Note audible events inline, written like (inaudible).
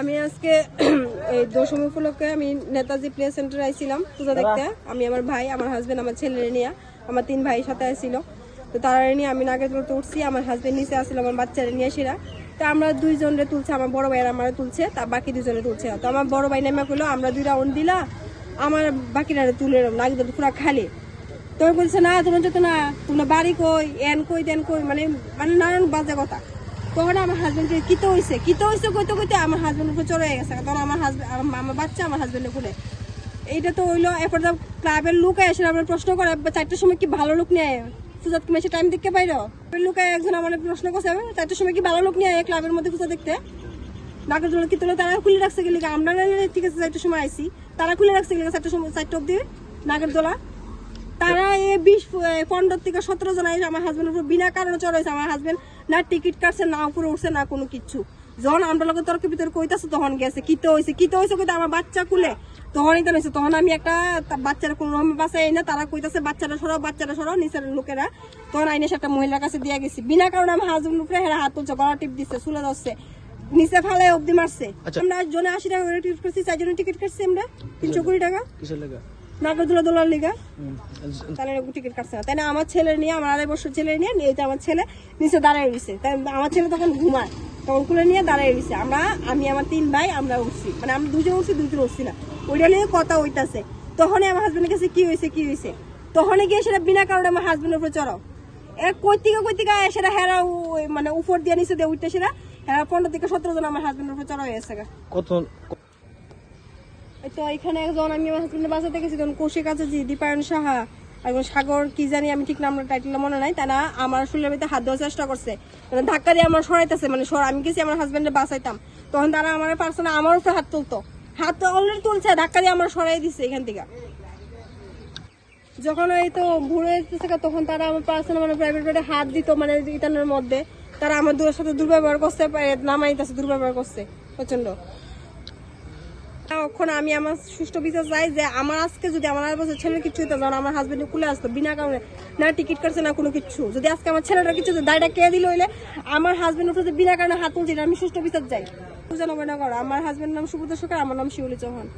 আমি আজকে (clears throat) এই দশম উপলক্ষে আমি নেতাজি প্লে সেন্টারে আইছিলাম পূজা দেখতে। আমি আমার ভাই আমার হাজবেন্ড আমার ছেলের নিয়ে আমার তিন ভাই সাথে আসছিল তো তারা নিয়ে আমি নাগের তুলতে উঠছি আমার হাজবেন্ড নিচে আসছিল আমার বাচ্চারা নিয়ে সেরা তো আমরা দুইজনে তুলছে আমার বড় ভাইয়ের আমার তুলছে তা বাকি দুজনে তুলছে। তো আমার বড় ভাই নেমে করল আমরা দুই রাউন্ড দিলা আমার বাকিরা তুলে নাগের পুরো খালি। তো বলছে না তোমার যত না তোমরা বাড়ি কই এন কই দেন কই মানে মানে নানান বাজে কথা। তখন আমার হাজবেন্ডকে কিতো হইছে? কিতো হইছে কইতে কইতে আমার হাজবেন্ড উপরে চড়ে গেছে। তখন আমার হাজবেন্ড আমার বাচ্চা আমার হাজবেন্ডে খুলে এইটা তো হইল এরপর ক্লাবের লোক এসে আমরা প্রশ্ন করে চারটার সময় কি ভালো লোক নিয়ে? পূজাত তুমি এসে টাইম দেখতে পাইরো? লোক একজন আমার প্রশ্ন করছে চারটার সময় কি ভালো লোক নিয়ে আয় ক্লাবের মধ্যে পূজা দেখতে? নাগর জল কি তোলে, তারা খুলে রাখছে গেলে আমরা ঠিক আছে, চারটার সময় আইসি তারা খুলে রাখছে গেলে চারটার সময় চারটা অব্দি নাগর দোলা তারা এই বিশ পনেরো থেকে সতেরো জন আমার হাজবেন্ড উপর বিনা কারণে চড়াইছে আমার হাজবেন্ড না টিকিট কাটছে না উপরে উঠছে না কোনো কিছু। যখন আমরা লোকের তর্কের ভিতরে কইতাছে তখন গেছে। কিতে হয়েছে কিতে হয়েছে কইতে আমার বাচ্চা কুলে? তখনই তো হয়েছে তখন আমি একটা বাচ্চারা কোনো রকম বাসায় না তারা কইতাছে বাচ্চারা সরাও বাচ্চারা সরাও। নিচের লোকেরা তখন আইনে একটা মহিলার কাছে দিয়ে গেছি। বিনা কারণে আমার হাজবেন্ড উপরে হেরা হাত তুলছে গলা টিপ দিচ্ছে চুলে ধরছে। নিচে ফালে অব্দি মারছে। আচ্ছা। আমরা জনে আশি টাকা করে টিকিট করছি চারজনের টিকিট কাটছি আমরা তিনশো কুড়ি টাকা। কিসের নাগরদোলা দোলার লিগা তাহলে টিকিট কাটছে না। তাই না আমার ছেলে নিয়ে আমার আড়াই বছর ছেলে নিয়ে আমার ছেলে নিচে দাঁড়ায় রয়েছে। তাই আমার ছেলে তখন ঘুমায়। তখন খুলে নিয়ে দাঁড়ায় রয়েছে। আমরা আমি আমার তিন ভাই আমরা উঠছি। মানে আমরা দুজন উঠছি দুজন উঠছি না। ওইটা নিয়ে কথা তখনই আমার কাছে কি হয়েছে কি হয়েছে তখনই গিয়ে সেটা বিনা কারণে আমার হাজবেন্ডের উপরে চড়াও। এর আয় সেটা হেরা মানে উপর দিয়ে নিচে দিয়ে উঠতে সেটা হেরা পনেরো থেকে সতেরো জন আমার হাজবেন্ডের উপরে চড়া হয়ে গেছে কত তো এখানে একজন আমি আমার কৌশিক আছে জি দীপায়ন সাহা একজন সাগর, কি জানি আমি ঠিক মনে নাই, তারা আমার ভিতরে হাত দেওয়ার চেষ্টা করছে। মানে ধাক্কা দিয়ে আমার সরাইতেছে মানে সর আমি গেছি আমার তখন তারা আমার পার্সোনা আমার উপরে হাত তুলতো। হাত তো অলরেডি তুলছে, ধাক্কা দিয়ে আমার সরাই দিচ্ছে এখান থেকে। যখন এই তো ঘুরে যেতেছে তখন তারা আমার পার্সোনাল মানে প্রাইভেট বেডে হাত দিত মানে ইতানের মধ্যে। তারা আমার দুয়ের সাথে দুর্ব্যবহার করছে নামাইতেছে, দুর্ব্যবহার করছে প্রচণ্ড তখন আমি আমার সুষ্ঠ বিচার চাই যে আমার আজকে যদি আমার আর বছর ছেলের কিছু হতো যখন আমার হাজবেন্ড খুলে আসতো, বিনা কারণে না টিকিট কাটছে না কোনো কিছু। যদি আজকে আমার ছেলেটা কিছু দায়টা কে দিল হইলে? আমার হাজবেন্ড উঠে বিনা কারণে হাত তুলছি আমি সুষ্ঠ বিচার যাই পূজা করো, আমার হাজবেন্ড নাম সুব্রত সরকার, আমার নাম শিউলি চৌহান।